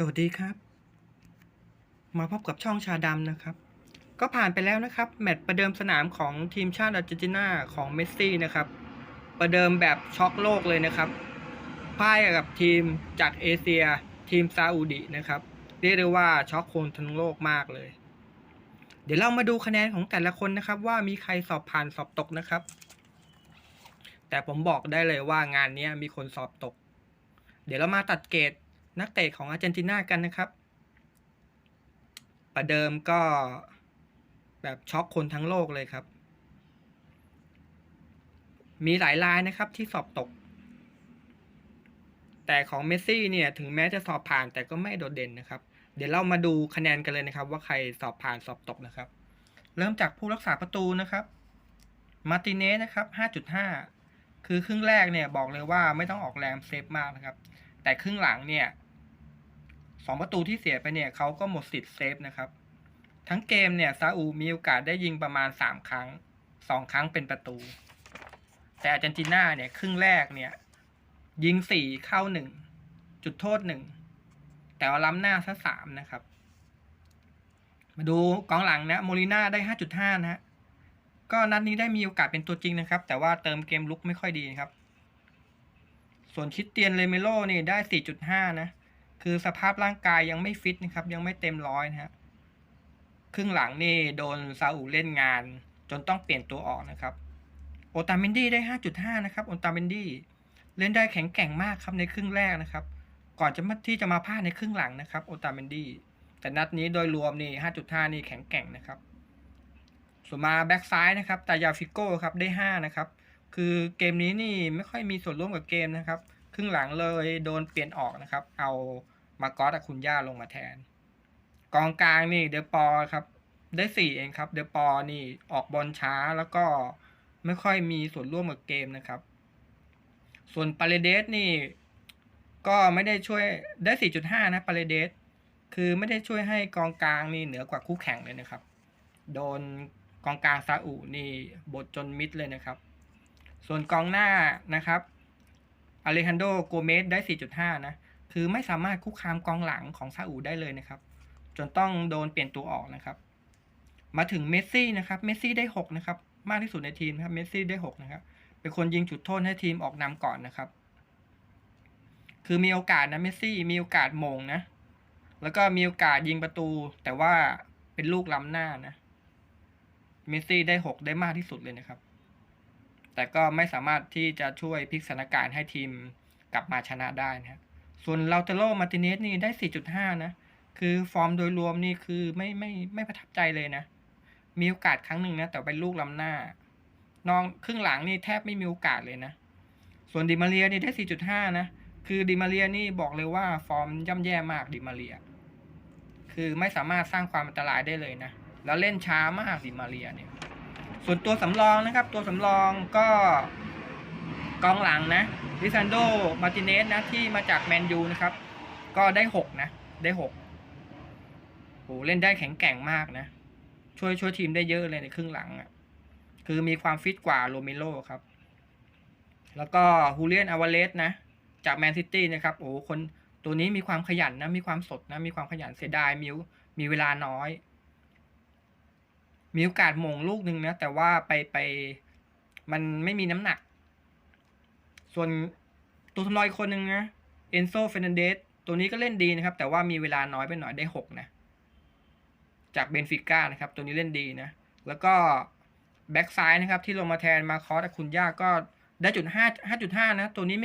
สวัสดีครับ มาพบกับช่องชาดำนะครับ ก็ผ่านไปแล้วนะครับ แมตช์ประเดิมสนามของทีมชาติอาร์เจนตินาของเมสซี่นะครับ ประเดิมแบบช็อกโลกเลยนะครับพ่ายกับทีมจากเอเชีย ทีมซาอุดินะครับ เรียกได้ว่าช็อกคนทั้งโลกมากเลย เดี๋ยวเรามาดูคะแนนของแต่ละคนนะครับ ว่ามีใครสอบผ่านสอบตกนะครับ แต่ผมบอกได้เลยว่างานนี้มีคนสอบตก เดี๋ยวเรามาตัดเกรด นักเตะของอาร์เจนตินากันนะครับ ประเดิมก็แบบช็อกคนทั้งโลกเลยครับ มีหลายรายนะครับที่สอบตก แต่ของเมสซี่เนี่ยถึงแม้จะสอบผ่านแต่ก็ไม่โดดเด่นนะครับ เดี๋ยวเรามาดูคะแนนกันเลยนะครับ ว่าใครสอบผ่านสอบตกนะครับ เริ่มจากผู้รักษาประตูนะครับ มาร์ติเนสนะครับ 5.5 คือครึ่งแรกเนี่ยบอกเลยว่าไม่ต้องออกแรงเซฟมากนะครับ แต่ครึ่งหลังเนี่ย สองประตูที่เสียไปเนี่ยเขาก็หมดสิทธิ์เซฟนะครับ ทั้งเกมเนี่ยซาอูมีโอกาสได้ยิงประมาณ3ครั้ง2ครั้งเป็นประตู แต่อาร์เจนตินาเนี่ยครึ่งแรกเนี่ย ยิง4เข้า1จุดโทษ1แต่ว่าล้ำหน้าซะ3นะครับ มาดูกองหลังนะโมลิน่าได้5.5นะฮะก็นัดนี้ได้มีโอกาสเป็นตัวจริงนะครับ แต่ว่าเติมเกมลุกไม่ค่อยดีนะครับ ส่วนคิดเตียนเลเมโลนี่ได้4.5นะ คือสภาพร่างกายยังไม่ฟิตนะครับ ยังไม่เต็มร้อยนะฮะครึ่งหลังนี่โดนซาอุเล่นงาน จนต้องเปลี่ยนตัวออกนะครับ โอตาเมนดี้ได้ 5.5 นะครับ โอตาเมนดี้เล่นได้แข็งแกร่งมากครับในครึ่งแรกนะครับ ก่อนจะมาที่จะมาพลาดในครึ่งหลังนะครับ โอตาเมนดี้แต่นัดนี้โดยรวมนี่ 5.5 นี่แข็งแกร่งนะครับส่วนมาแบ็กซ้ายนะครับ ตายาฟิโก้ครับได้ 5 นะครับ คือเกมนี้นี่ไม่ค่อยมีส่วนร่วมกับเกมนะครับ ครึ่งหลังเลยโดนเปลี่ยนออกนะครับ เอา มากอสอาคุนย่าลงมาแทน กองกลางนี่เดปอครับ ได้สี่เองครับ เดปอนี่ออกบอลช้าแล้วก็ไม่ค่อยมีส่วนร่วมกับเกมนะครับ ส่วนปาเลเดสนี่ ก็ไม่ได้ช่วยได้สี่จุดห้านะปาเลเดสคือไม่ได้ช่วยให้กองกลางนี่เหนือกว่าคู่แข่งเลยนะครับ โดนกองกลางซาอุนี่บดจนมิดเลยนะครับ ส่วนกองหน้านะครับอเลฮันโดโกเมสได้ 4.5 นะ คือไม่สามารถคุกคามกองหลังของซาอุได้เลยนะครับ จนต้องโดนเปลี่ยนตัวออกนะครับ มาถึงเมสซี่นะครับ เมสซี่ได้6นะครับ มากที่สุดในทีมครับ เมสซี่ได้6นะครับ เป็นคนยิงจุดโทษให้ทีมออกนำก่อนนะครับ คือมีโอกาสนะเมสซี่ มีโอกาสมงนะ แล้วก็มีโอกาสยิงประตู แต่ว่าเป็นลูกล้ำหน้านะ เมสซี่ได้6ได้มากที่สุดเลยนะครับ แต่ก็ไม่สามารถที่จะช่วยพลิกสถานการณ์ให้ทีมกลับมาชนะได้นะฮะ ส่วนลาเตโรมาติเนสนี่ได้ 4.5 นะ คือฟอร์มโดยรวมนี่คือไม่ไม่ไม่ประทับใจเลยนะ มีโอกาสครั้งหนึ่งนะ แต่เป็นลูกล้ำหน้า นองครึ่งหลังนี่แทบไม่มีโอกาสเลยนะ ส่วนดิมาเรียนี่ได้ 4.5 นะ คือดิมาเรียนี่บอกเลยว่าฟอร์มย่ำแย่มากดิมาเรีย คือไม่สามารถสร้างความอันตรายได้เลยนะ แล้วเล่นช้ามากดิมาเรียเนี่ย ส่วนตัวสำรองนะครับ ตัวสำรองก็ กองหลังนะลิซันโดมาติเนสนะที่มาจากแมนยูนะครับ ก็ได้หกนะ ได้หกโหเล่นได้แข็งแกร่งมากนะ ช่วยช่วยทีมได้เยอะเลยในครึ่งหลังอะ่ะคือมีความฟิตกว่าโรเมโรครับ แล้วก็ฮูเลียนอาวาเลสนะ จากแมนซิตี้นะครับโอ้คนตัวนี้มีความขยันนะ มีความสดนะ มีความขยันเสียดายมีมีเวลาน้อย มีโอกาสมงลูกหนึ่งนะ แต่ว่าไปไปมันไม่มีน้ำหนัก ส่วนตัวทำรองอีกคนหนึ่งนะเอนโซเฟรนันเดสตัวนี้ก็เล่นดีนะครับ แต่ว่ามีเวลาน้อยไปหน่อยได้หกนะ จากเบนฟิก้านะครับ ตัวนี้เล่นดีนะ แล้วก็แบ็กซ้ายนะครับ ที่ลงมาแทนมาคอสคุณย่าก็ได้จุดห้าห้าจุดห้านะ ตัวนี้ไม่